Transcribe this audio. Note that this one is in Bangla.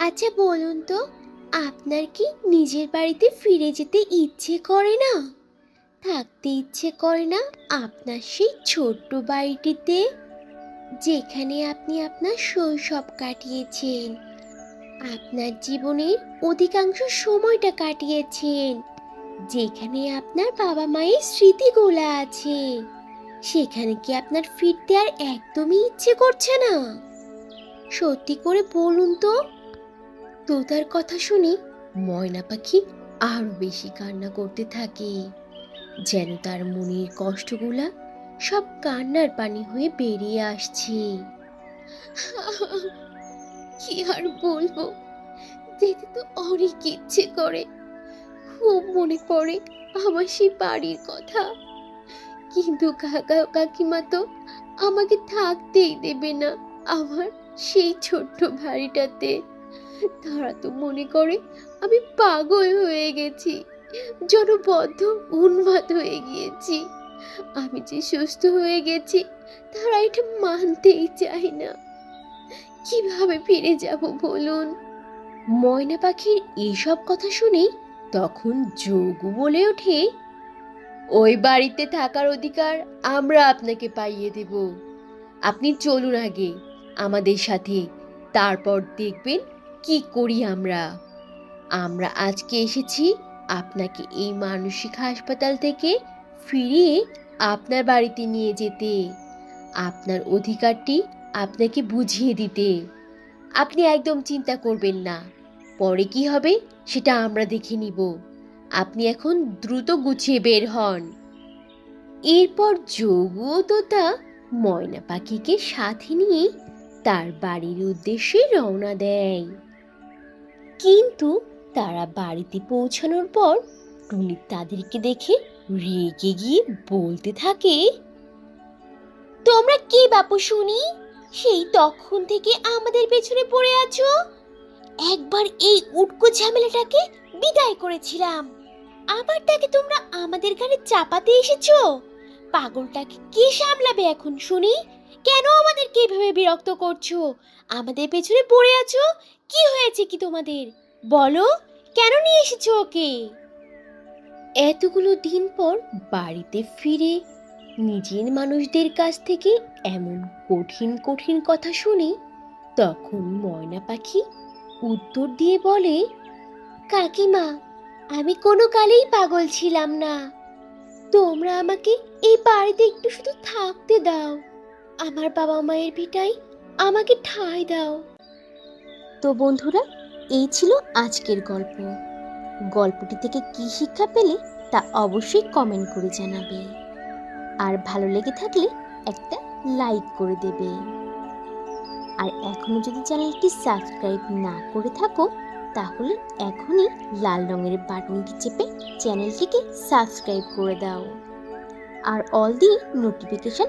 আচ্ছা বলুন তো, আপনার কি নিজের বাড়িতে ফিরে যেতে ইচ্ছে করে না? থাকতে ইচ্ছে করে না আপনার সেই ছোট্ট বাড়িটিতে, যেখানে আপনি আপনার শৈশব কাটিয়েছেন, আপনার জীবনের অধিকাংশ সময়টা কাটিয়েছেন, যেখানে আপনার বাবা মায়ের স্মৃতিগুলো আছে, সেখানে কি আপনার ফিরতে আর একদমই ইচ্ছে করছে না? সত্যি করে বলুন তো তোতার কথা শুনে ময়না পাখি আরও বেশি কান্না করতে থাকে। যেন তার মনের কষ্টগুলা সব কান্নার পানি হয়ে বেরিয়ে আসছে। কি আর বলব? যেতে তো অনেক ইচ্ছে করে। খুব মনে পড়ে আমার সেই বাড়ির কথা। কিন্তু কাকা কাকিমা তো আমাকে থাকতেই দেবে না আমার সেই ছোট্ট বাড়িটাতে। তারা তো মনে করে আমি পাগল হয়ে গেছি, জনবদ্ধ, উন্মাদ হয়ে গিয়েছি। আমি যে সুস্থ হয়ে গেছি, তারা এটা মানতেই চায় না। কীভাবে ফিরে যাব বলুন? ময়না পাখির এইসব কথা শুনে তখন যোগু বলে ওঠে, ওই বাড়িতে থাকার অধিকার আমরা আপনাকে পাইয়ে দেব। আপনি চলুন আগে আমাদের সাথে, তারপর দেখবেন কি করি আমরা? আমরা আজকে এসেছি আপনাকে এই মানসিক হাসপাতাল থেকে ফিরিয়ে আপনার বাড়িতে নিয়ে যেতে। আপনার অধিকারটি আপনাকে বুঝিয়ে দিতে। আপনি একদম চিন্তা করবেন না। পরে কি হবে সেটা আমরা দেখে নিব। আপনি এখন দ্রুত গুছিয়ে বের হন। এরপর যোগু ময়না পাখিকে সাথে নিয়ে তার বাড়ির উদ্দেশ্যে রওনা দেয়। কিন্তু তারা বাড়িতে পৌঁছানোর পর টুনি তাদেরকে দেখে রেগে গিয়ে বলতে থাকে, তোমরা কি বাপু শুনি? সেই তখন থেকে আমাদের পেছনে পড়ে আছো? একবার এই উটকো ঝামেলাটাকে বিদায় করেছিলাম। আবার তাকে তোমরা আমাদের ঘাড়ে চাপাতে এসেছ? পাগলটাকে কে সামলাবে এখন শুনি? কেন আমাদেরকে এভাবে বিরক্ত করছ? আমাদের পেছনে পড়ে আছো? কি হয়েছে কি তোমাদের? বলো, কেন নিয়ে এসেছ ওকে? এতগুলো দিন পর বাড়িতে ফিরে নিজের মানুষদের কাছ থেকে এমন কঠিন কঠিন কথা শুনে তখন ময়না পাখি উত্তর দিয়ে বলে, কাকিমা, আমি কোনো কালেই পাগল ছিলাম না। তোমরা আমাকে এই বাড়িতে একটু শুধু থাকতে দাও। আমার বাবা মায়ের ভিটায় আমাকে ঠাঁই দাও। তো বন্ধুরা, এই ছিল আজকের গল্প। গল্পটি থেকে কি শিক্ষা পেলে তা অবশ্যই কমেন্ট করে জানাবে। আর ভালো লেগে থাকলে একটা লাইক করে দেবে। আর এখনও যদি চ্যানেলটি সাবস্ক্রাইব না করে থাকো, তাহলে এখনই লাল রঙের বাটনটি চেপে চ্যানেলটিকে সাবস্ক্রাইব করে দাও। আর অল দি নোটিফিকেশন